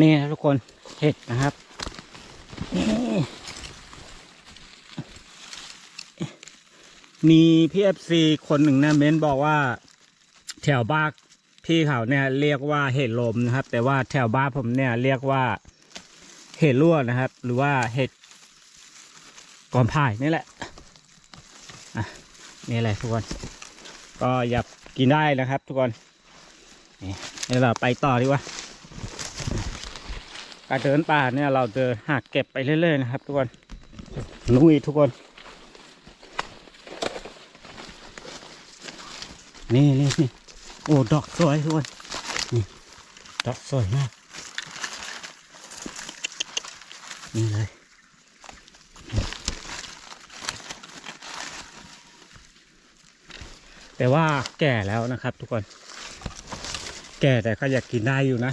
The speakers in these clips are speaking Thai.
นี่นะทุกคนเห็ดนะครับมีพี่เอฟซีคนหนึ่งนะเม้นบอกว่า แถวบ้านพี่เขาเนี่ยเรียกว่าเห็ดลมนะครับ แต่ว่าแถวบ้านผมเนี่ยเรียกว่าเห็ดลวนะครับ หรือว่าเห็ดกอนผ่ายนี่แหละนี่แหละทุกคน ก็อยากกินได้นะครับ ทุกคนนี่เดี๋ยวเราไปต่อดีกว่า การเดินป่าเนี่ยเราเดินหากเก็บไปเรื่อยๆนะครับ ทุกคนลุยทุกคน นี่นี่นี่โอ้ดอกสวยทุกคนนี่ดอกสวยมากนี่เลยแต่ว่าแก่แล้วนะครับทุกคน แก่แต่ก็อยากกินได้อยู่นะ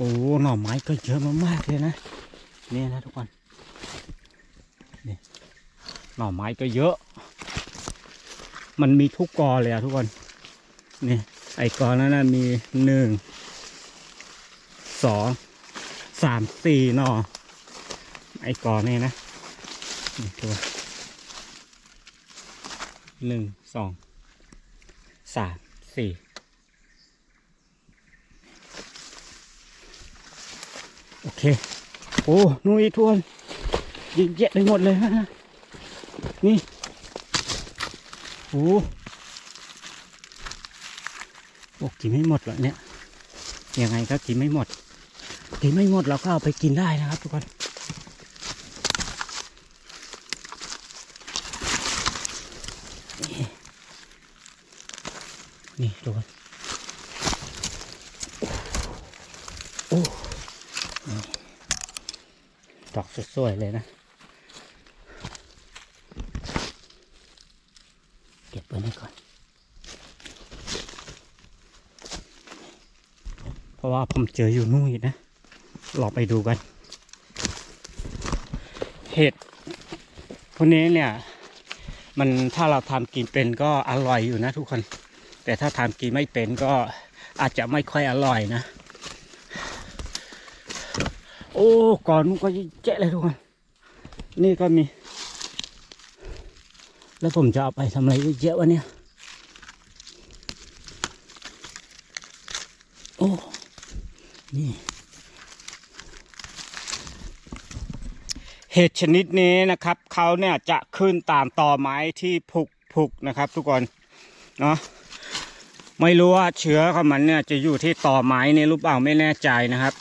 โอ้หน่อไม้ก็เยอะมากๆเลยนะเนี่ยนะทุกคนนี่หน่อไม้ก็เยอะ มันมีทุกกอเลยอะทุกคนนี่ไอ้กอนั้นนะมีหนึ่งสองสามสี่หน่อไอ้กอนี่นะนี่ตัวหนึ่งสองสามสี่ โอเค โอ้นู่นอีกทวนเยอะแยะไปหมดเลยฮะนี่โอ้โอ้กินไม่หมดหรอเนี่ยยังไงก็กินไม่หมด กินไม่หมดเราก็เอาไปกินได้นะครับทุกคนนี่นี่ทุกคน โอ้ ดอกส วยเลยนะ เก็บไว้นี่ก่อน เพราะว่าผมเจออยู่นู่นนะลองไปดูกัน เห็ดพวกนี้เนี่ย มันถ้าเราทำกินเป็นก็อร่อยอยู่นะทุกคน แต่ถ้าทำกินไม่เป็นก็อาจจะไม่ค่อยอร่อยนะ อ้ก่อนนู้นก็เจ๊เลยทุกคนนี่ก็มี แล้วผมจะเอาไปทำอะไรเยอะวะเนี่ยโอ้นี่เห็ดชนิดนี้นะครับเขาเนี่ยจะขึ้นตามตอไม้ที่ผุกผุกนะครับ ทุกคนเนาะไม่รู้ว่าเชื้อของมันเนี่ยจะอยู่ที่ตอไม้นี่รือเปล่าไม่แน่ใจนะครับ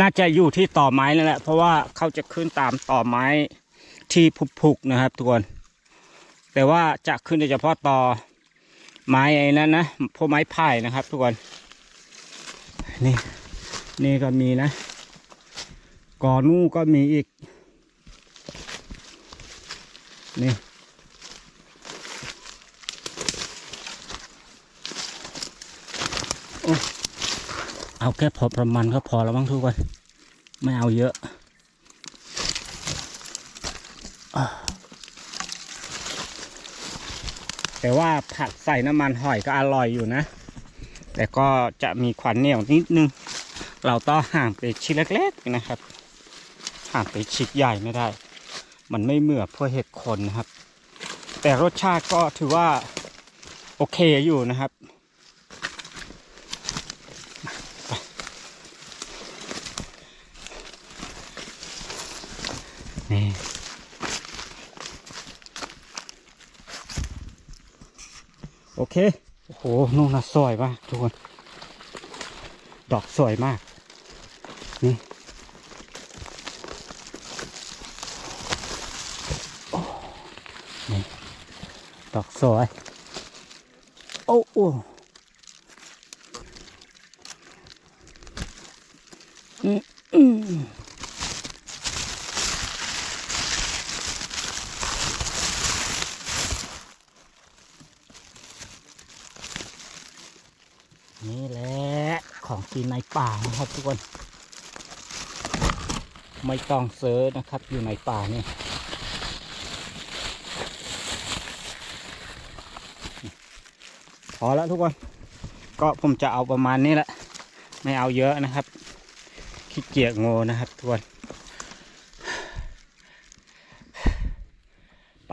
น่าจะอยู่ที่ต่อไม้นั่นแหละ เพราะว่าเขาจะขึ้นตามต่อไม้ที่ผุกๆนะครับทุกคน แต่ว่าจะขึ้นโดยเฉพาะต่อไม้ไอ้นั้นนะพวกไม้ไผ่นะครับทุกคน นี่นี่ก็มีนะกอนู่ก็มีอีก นี่ เอาแค่พอประมาณก็พอแล้วมั้งทุกคนไม่เอาเยอะแต่ว่าผัดใส่น้ำมันหอยก็อร่อยอยู่นะ แต่ก็จะมีควันเหนียวนิดนึง เราต้องห่างไปชิ้นเล็กๆนะครับ ห่างไปชิ้นใหญ่ไม่ได้ มันไม่เหมือพวกเห็ดคนนะครับ แต่รสชาติก็ถือว่าโอเคอยู่นะครับ นี่ โอเค โอ้โหนู่นนะสวยมากทุกคน ดอกสวยมาก นี่โอ้นี่ ดอกสวย โอ้โอ้อืมอืม นี่แหละของ กินในป่านะครับทุกคน ไม่ต้องเซิร์ชนะครับอยู่ในป่านี่พอแล้วทุกคน ก็ผมจะเอาประมาณนี้แหละ ไม่เอาเยอะนะครับขี้เกียจโงนะครับทุกคนไป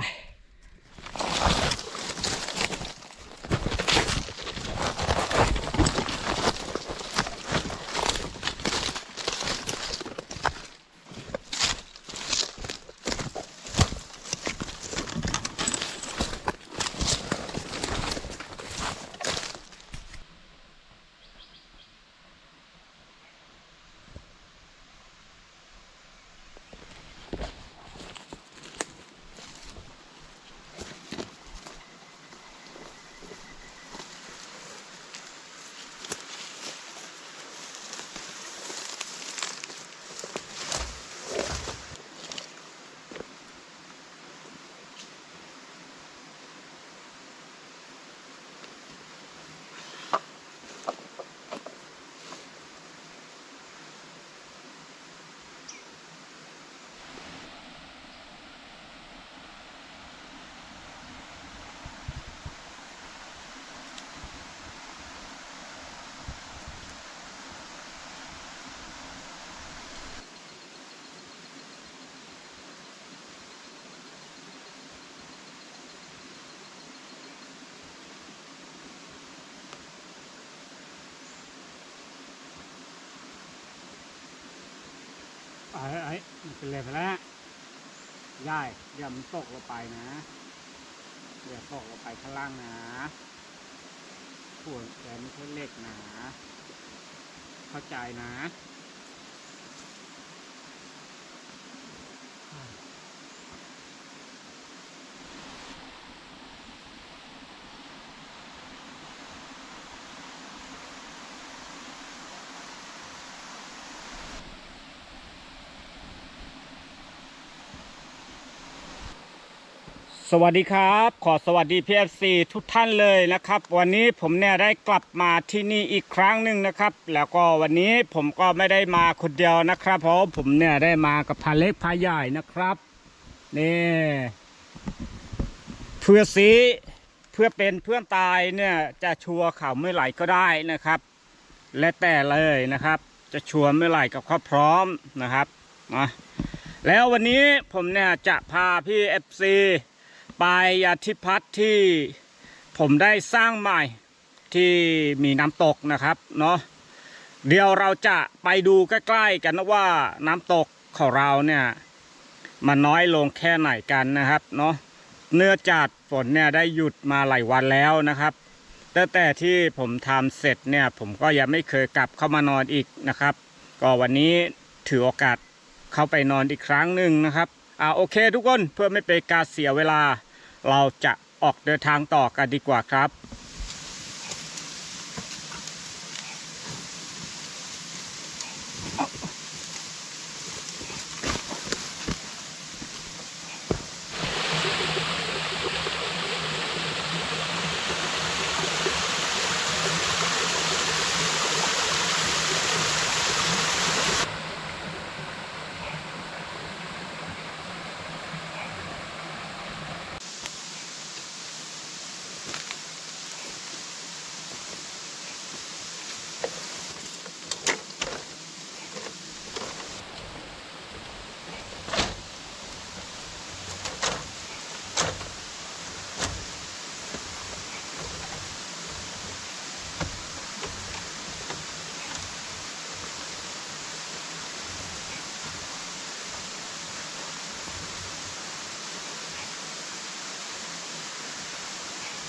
้มันเป็นไรไปแล้วย่ายอย่ามันตกลงไปนะอย่าตกลงไปข้างล่างนะขวดแกไม่ใช่เหล็กนะ เข้าใจนะ สวัสดีครับ ขอสวัสดีพีเอฟซีทุกท่านเลยนะครับ วันนี้ผมเนี่ยได้กลับมาที่นี่อีกครั้งหนึ่งนะครับ แล้วก็วันนี้ผมก็ไม่ได้มาคนเดียวนะครับ เพราะผมเนี่ยได้มากับพาเล็กพาใหญ่นะครับนี่เพื่อซีเพื่อเป็นเพื่อนตายเนี่ยจะชัวร์เขาเมื่อไหร่ก็ได้นะครับ และแต่เลยนะครับ จะชัวร์เมื่อไหร่กับเขาพร้อมนะครับมาแล้ววันนี้ผมเนี่ยจะพาพี่เอฟซี ไปยาทิพัฒน์ที่ผมได้สร้างใหม่ที่มีน้ำตกนะครับเนาะเดี๋ยวเราจะไปดูใกล้ๆกันนะว่าน้ำตกของเราเนี่ยมันน้อยลงแค่ไหนกันนะครับเนาะเนื่อจากฝนเนี่ยได้หยุดมาหลายวันแล้วนะครับตั้งแต่ที่ผมทำเสร็จเนี่ยผมก็ยังไม่เคยกลับเข้ามานอนอีกนะครับ ก็วันนี้ถือโอกาสเข้าไปนอนอีกครั้งหนึ่งนะครับอ่าโอเคทุกคนเพื่อไม่เป็นการเสียเวลา เราจะออกเดินทางต่อกันดีกว่าครับ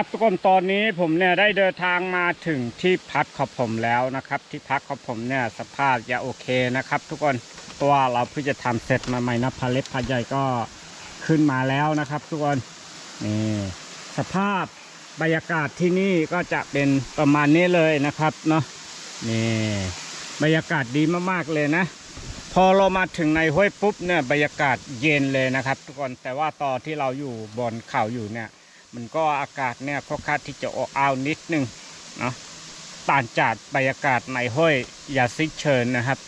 ครับทุกคนตอนนี้ผมเนี่ยได้เดินทางมาถึงที่พักของผมแล้วนะครับ ที่พักของผมเนี่ยสภาพจะโอเคนะครับ ทุกคนตัวเราเพิ่งจะทำเสร็จมาใหม่นะพาเล็บพาใหญ่ก็ขึ้นมาแล้วนะครับ ทุกคนนี่สภาพบรรยากาศที่นี่ก็จะเป็นประมาณนี้เลยนะครับเนาะนี่บรรยากาศดีมากๆเลยนะ พอเรามาถึงในห้วยปุ๊บเนี่ยบรรยากาศเย็นเลยนะครับ ทุกคนแต่ว่าตอนที่เราอยู่บนเขาอยู่เนี่ย มันก็อากาศเนี่ยค่อนข้างที่จะอ,อ้าวนิดนึงเนาะต่างจากบรรยากาศในห้วยยาซิเชิญนะครับ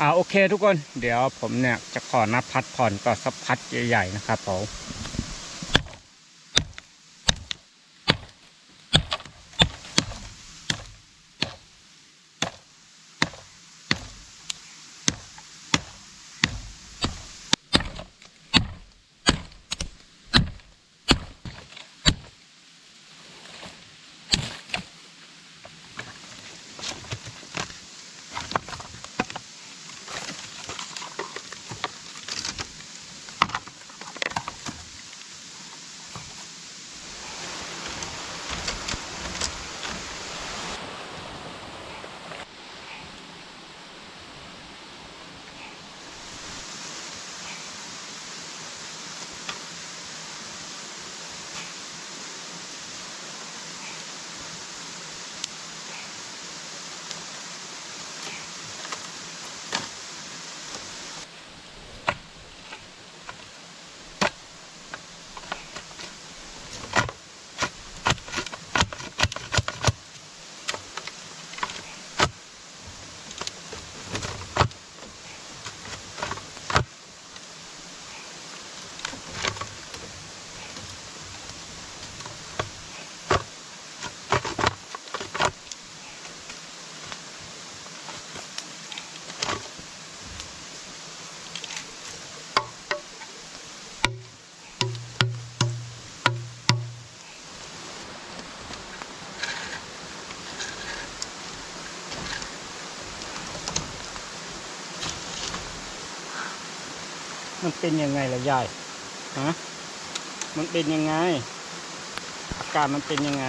อ่าโอเคทุกคน เดี๋ยวผมเนี่ยจะขอนับพัดผ่อนก่อนสักพัดใหญ่ๆนะครับผม มันเป็นยังไงล่ะยายฮะมันเป็นยังไง อาการมันเป็นยังไง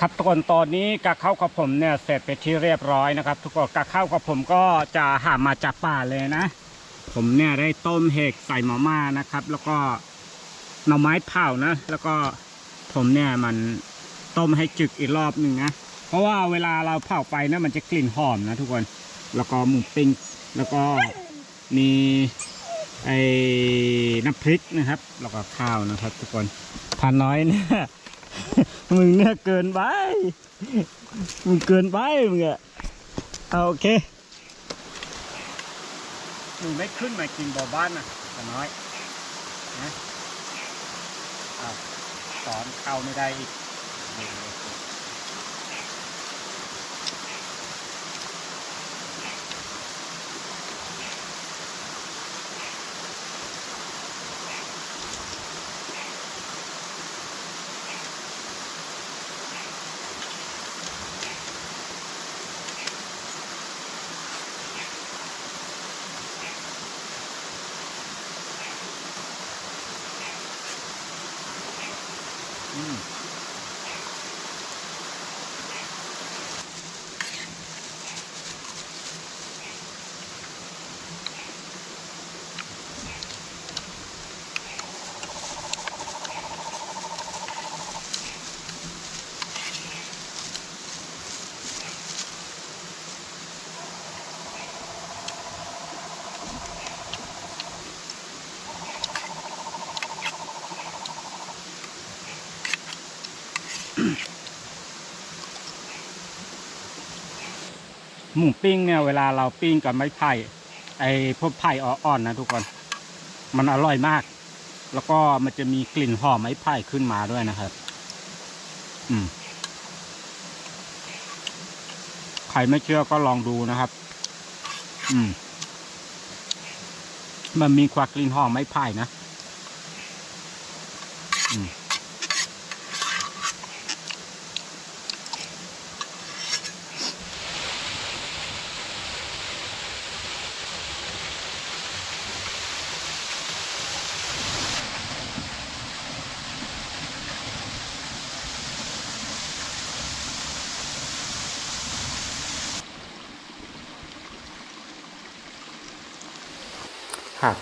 ครับทุกคนตอนนี้กะเข้ากับผมเนี่ยเสร็จไปที่เรียบร้อยนะครับ ทุกคนกะเข้ากับผมก็จะหามาจากป่าเลยนะ ผมเนี่ยได้ต้มเห็ดใส่หมาม่านะครับ แล้วก็หน่อไม้เผานะ แล้วก็ผมเนี่ยมันต้มให้จึกอีกรอบหนึ่งนะเพราะว่าเวลาเราเผาไปนะมันจะกลิ่นหอมนะทุกคนแล้วก็หมูปิ้งแล้วก็มีไอ้น้ำพริกนะครับ แล้วก็ข้าวนะครับ ทุกคนพันน้อยเนี่ย มึงเนี่ยเกินไป มึงเกินไปมึงอะเอาโอเคมึงไม่ขึ้นมากินบ่อบ้านนะแต่น้อยนะเอาสอนเข้าไม่ได้อีก หมูปิ้งเนี่ยเวลาเราปิ้งกับไม้ไผ่ไอ้พวกไผ่อ่อนๆนะทุกคน มันอร่อยมาก แล้วก็มันจะมีกลิ่นหอมไม้ไผ่ขึ้นมาด้วยนะครับ อืมใครไม่เชื่อก็ลองดูนะครับ อืม มันมีความกลิ่นหอมไม้ไผ่นะ อืม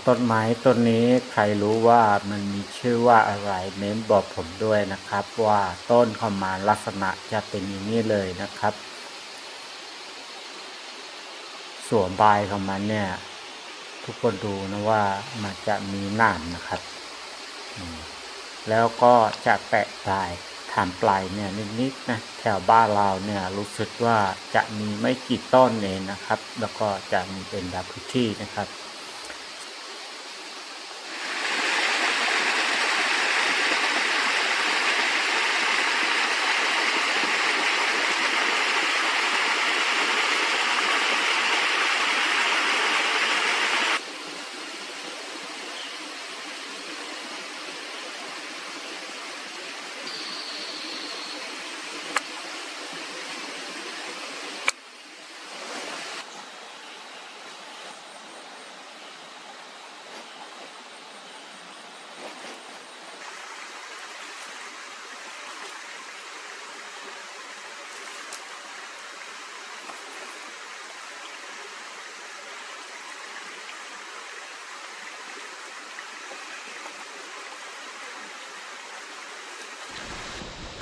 ต้นไม้ต้นนี้ใครรู้ว่ามันมีชื่อว่าอะไรเม้นบอกผมด้วยนะครับ ว่าต้นของมันลักษณะจะเป็นอย่างนี้เลยนะครับ ส่วนใบของมันเนี่ย ทุกคนดูนะว่ามันจะมีหนามนะครับ แล้วก็จะแตะปลายฐานปลายเนี่ยนิดๆนะแถวบ้านเราเนี่ยรู้สึกว่าจะมีไม่กี่ต้นเองนะครับ แล้วก็จะมีเป็นแบบพื้นที่นะครับ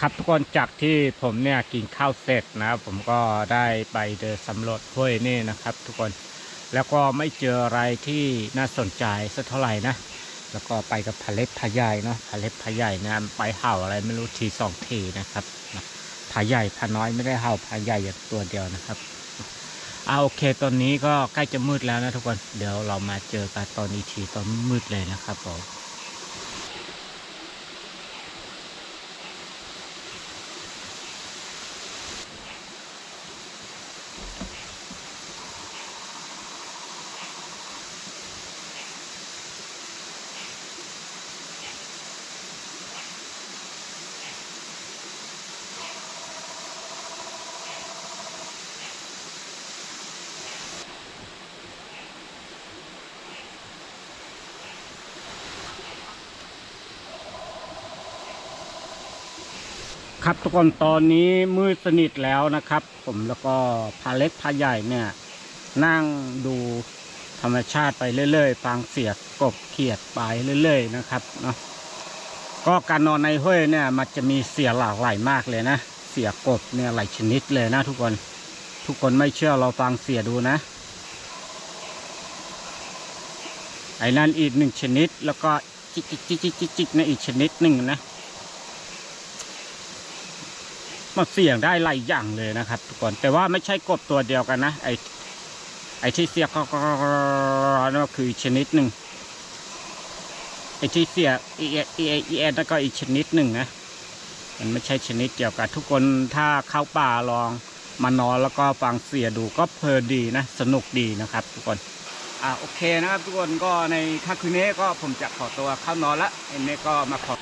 ครับทุกคนจากที่ผมเนี่ยกินข้าวเสร็จนะผมก็ได้ไปเดินสำรวจห้วยนี่นะครับ ทุกคนแล้วก็ไม่เจออะไรที่น่าสนใจสักเท่าไหร่นะแล้วก็ไปกับพาเล็บพาใหญ่เนาะพาเล็บพาใหญ่เนี่ยไปเห่าอะไรไม่รู้ทีสองทีนะครับพาใหญ่พาน้อยไม่ได้เห่าพาใหญ่อย่างตัวเดียวนะครับเอาโอเคตอนนี้ก็ใกล้จะมืดแล้วนะทุกคนเดี๋ยวเรามาเจอกันตอนอีกทีตอนมืดเลยนะครับผม ทุกคนตอนนี้มืดสนิทแล้วนะครับ ผมแล้วก็พาเล็กพาใหญ่เนี่ย นั่งดูธรรมชาติไปเรื่อยๆ ฟังเสียงกบเขียดไปเรื่อย ๆ นะครับเนาะก็การนอนในห้วยเนี่ยมันจะมีเสียหลากหลายมากเลยนะ เสียกบเนี่ยหลายชนิดเลยนะทุกคนทุกคนไม่เชื่อเราฟังเสียดูนะไอ้นั่นอีกหนึ่งชนิด แล้วก็จิกจิกจิกจิกจิกจิกนอีกชนิดหนึ่งนะ มันเสี่ยงได้หลายอย่างเลยนะครับ ทุกคนแต่ว่าไม่ใช่กบตัวเดียวกันนะ ไอไอที่เสียก็นั่นก็คือชนิดหนึ่งไอที่เสียอีเออีเอเอนั่นก็อีกชนิดหนึ่งนะมันไม่ใช่ชนิดเดียวกันทุกคนถ้าเข้าป่าลองมานอนแล้วก็ฟังเสียดูก็เพลินดีนะ สนุกดีนะครับ ทุกคนอ่าโอเคนะครับทุกคนก็ในค่ำคืนนี้ก็ผมจะขอตัวเข้านอนละเอ็นนี้ก็มาขอ